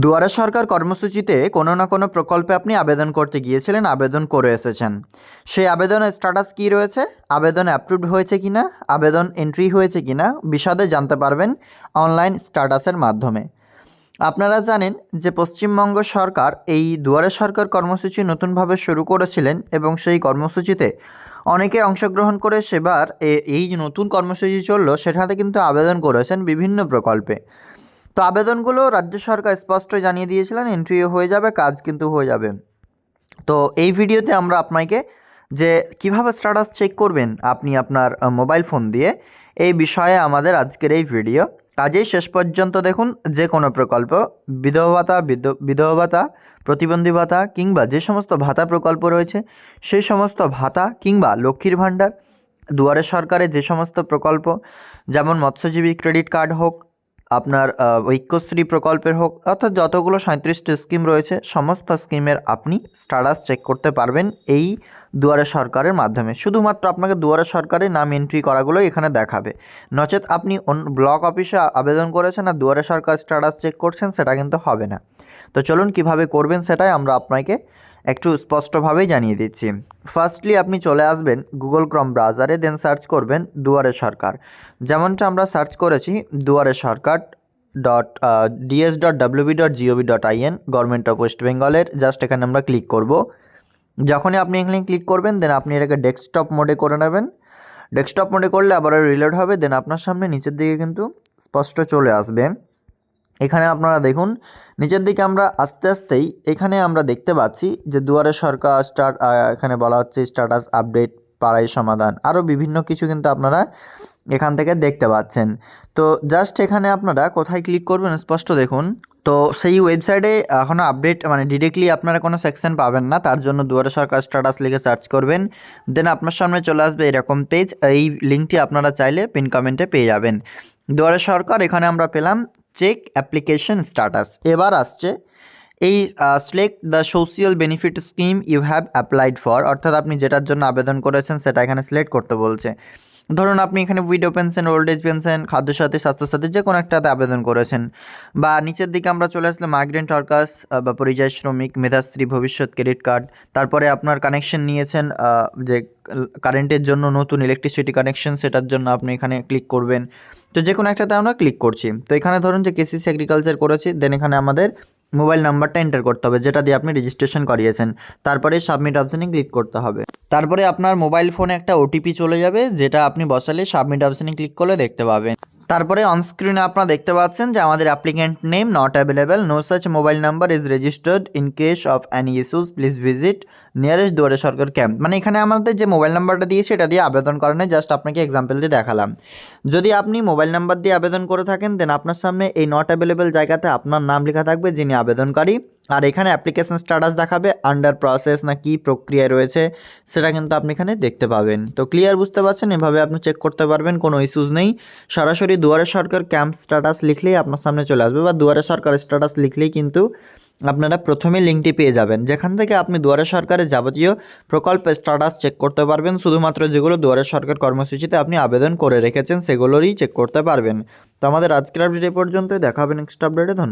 দুয়ারে সরকার কর্মসূচিতে কোনো না কোনো প্রকল্পে আপনি আবেদন করতে গিয়েছিলেন, আবেদন করে এসেছেন। সেই আবেদনের স্ট্যাটাস কী রয়েছে? আবেদন অ্যাপ্রুভড হয়েছে কি না আবেদন এন্ট্রি হয়েছে কি না বিশদে জানতে পারবেন অনলাইন স্ট্যাটাসের মাধ্যমে। আপনারা জানেন যে পশ্চিমবঙ্গ সরকার এই দুয়ারে সরকার কর্মসূচি নতুনভাবে শুরু করেছিলেন এবং সেই কর্মসূচিতে অনেকে অংশগ্রহণ করে সেবার এই যে নতুন কর্মসূচি চলল, সেটাতে কিন্তু আবেদন করেছেন বিভিন্ন প্রকল্পে। তো আবেদনগুলো রাজ্য সরকার স্পষ্ট জানিয়ে দিয়েছিলেন এন্ট্রিও হয়ে যাবে, কাজ কিন্তু হয়ে যাবে। তো এই ভিডিওতে আমরা আপনাকে যে কীভাবে স্ট্যাটাস চেক করবেন আপনি আপনার মোবাইল ফোন দিয়ে, এই বিষয়ে আমাদের আজকের এই ভিডিও কাজেই শেষ পর্যন্ত দেখুন যে কোনো প্রকল্প, বিধবা ভাতা, বিধ- বিধবা ভাতা, প্রতিবন্ধী ভাতা কিংবা যে সমস্ত ভাতা প্রকল্প রয়েছে, সেই সমস্ত ভাতা কিংবা লক্ষ্মীর ভাণ্ডার, দুয়ারে সরকারের যে সমস্ত প্রকল্প, যেমন মৎস্যজীবী ক্রেডিট কার্ড হোক আপনার ঐক্যশ্রী প্রকল্পের হোক অর্থাৎ যতগুলো সাঁত্রিশটি স্কিম রয়েছে, সমস্ত স্কিমের আপনি স্ট্যাটাস চেক করতে পারবেন এই দুয়ারে সরকারের মাধ্যমে। শুধুমাত্র আপনাকে দুয়ারে সরকারের নাম এন্ট্রি করাগুলোই এখানে দেখাবে। নচেত আপনি ব্লক অফিসে আবেদন করেছেন আর দুয়ারে সরকার স্ট্যাটাস চেক করছেন, সেটা কিন্তু হবে না। তো চলুন কীভাবে করবেন সেটাই আমরা আপনাকে একটু স্পষ্টভাবেই জানিয়ে দিচ্ছি। ফার্স্টলি আপনি চলে আসবেন গুগল ক্রম ব্রাউজারে দেন সার্চ করবেন দুয়ারে সরকার। যেমনটা আমরা সার্চ করেছি, Duare Sarkar dot DS dot WB dot GOV dot IN government of West বেঙ্গলের জাস্ট এখানে আমরা ক্লিক করব। যখনই আপনি এখানে ক্লিক করবেন দেন আপনি এটাকে ডেস্কটপ মোডে করে নেবেন। ডেস্কটপ মোডে করলে আবার রিলোড হবে দেন আপনার সামনে নিচের দিকে কিন্তু স্পষ্ট চলে আসবে। এখানে আপনারা দেখুন, নিচের দিকে আমরা আস্তে আস্তেই এখানে আমরা দেখতে পাচ্ছি যে দুয়ারে সরকার স্টার্ট এখানে বলা হচ্ছে স্ট্যাটাস আপডেট পাড়াই সমাধান, আরও বিভিন্ন কিছু কিন্তু আপনারা এখান থেকে দেখতে পাচ্ছেন। তো জাস্ট এখানে আপনারা কোথায় ক্লিক করবেন স্পষ্ট দেখুন। তো সেই ওয়েবসাইটে এখনও আপডেট মানে ডিরেক্টলি আপনারা কোনো সেকশন পাবেন না, তার জন্য দুয়ারে সরকার স্ট্যাটাস লিখে সার্চ করবেন। দেন আপনার সামনে চলে আসবে এরকম পেজ এই লিঙ্কটি আপনারা চাইলে পিন কমেন্টে পেয়ে যাবেন। দুয়ারে সরকার, এখানে আমরা পেলাম চেক অ্যাপ্লিকেশন স্ট্যাটাস। এবার আসছে এই select the social benefit scheme you have applied for অর্থাৎ আপনি যেটার জন্য আবেদন করেছেন সেটা এখানে সিলেক্ট করতে বলছে। ধরুন আপনি এখানে widow pension old age pension Khadyasathi, Swasthyasathi যে কোনো একটাতে আবেদন করেছেন। বা নিচের দিকে আমরা চলে আসলে মাইগ্রেন্ট ওয়ার্কার্স বা পরিযায়ী শ্রমিক, মেধাশ্রী, ভবিষ্যৎ ক্রেডিট কার্ড তারপরে আপনার কানেকশন নিয়েছেন যে কারেন্টের জন্য নতুন ইলেকট্রিসিটি কানেকশন সেটার জন্য আপনি এখানে ক্লিক করবেন। তো যে কোনো একটাতে আমরা ক্লিক করছি। তো এখানে ধরুন যে কেসিসি এগ্রিকালচার করেছি দেন এখানে আমাদের মোবাইল নাম্বারটা এন্টার করতে হবে, যেটা দিয়ে আপনি রেজিস্ট্রেশন করিয়েছেন। তারপরে সাবমিট অপশানে ক্লিক করতে হবে। তারপরে আপনার মোবাইল ফোনে একটা ওটিপি চলে যাবে, যেটা আপনি বসালে সাবমিট অপশানে ক্লিক করলে দেখতে পাবেন। তারপরে অনস্ক্রিনে আপনারা দেখতে পাচ্ছেন যে আমাদের applicant name not available no such mobile number is registered in case of any issues please visit nearest Duare Sarkar camp মানে এখানে আমাদের যে মোবাইল নাম্বারটা দিয়েছে এটা দিয়ে আবেদন করানো জাস্ট আপনাকে এক্সাম্পল দিয়ে দেখালাম। যদি আপনি মোবাইল নাম্বার দিয়ে আবেদন করে থাকেন দেন আপনার সামনে এই নট অ্যাভেলেবেল জায়গাতে আপনার নাম লেখা থাকবে যিনি আবেদনকারী। আর এখানে অ্যাপ্লিকেশন স্ট্যাটাস দেখাবে আন্ডার প্রসেস না কি প্রক্রিয়া রয়েছে, সেটা কিন্তু আপনি এখানে দেখতে পাবেন। তো ক্লিয়ার বুঝতে পারছেন? এভাবে আপনি চেক করতে পারবেন, কোনো ইস্যুস নেই। সরাসরি দুয়ারে সরকার ক্যাম্প স্ট্যাটাস লিখলেই আপনার সামনে চলে আসবে বা দুয়ারে সরকার স্ট্যাটাস লিখলেই কিন্তু আপনারা প্রথমে লিঙ্কটি পেয়ে যাবেন। যেখান থেকে আপনি দুয়ারে সরকারের যাবতীয় প্রকল্পের স্ট্যাটাস চেক করতে পারবেন, শুধুমাত্র যেগুলো দুয়ারে সরকার কর্মসূচিতে আপনি আবেদন করে রেখেছেন, সেগুলোরই চেক করতে পারবেন। তো আমাদের আজকের আপডেট এ পর্যন্তই। দেখা নেক্সট আপডেটে ধন্যবাদ।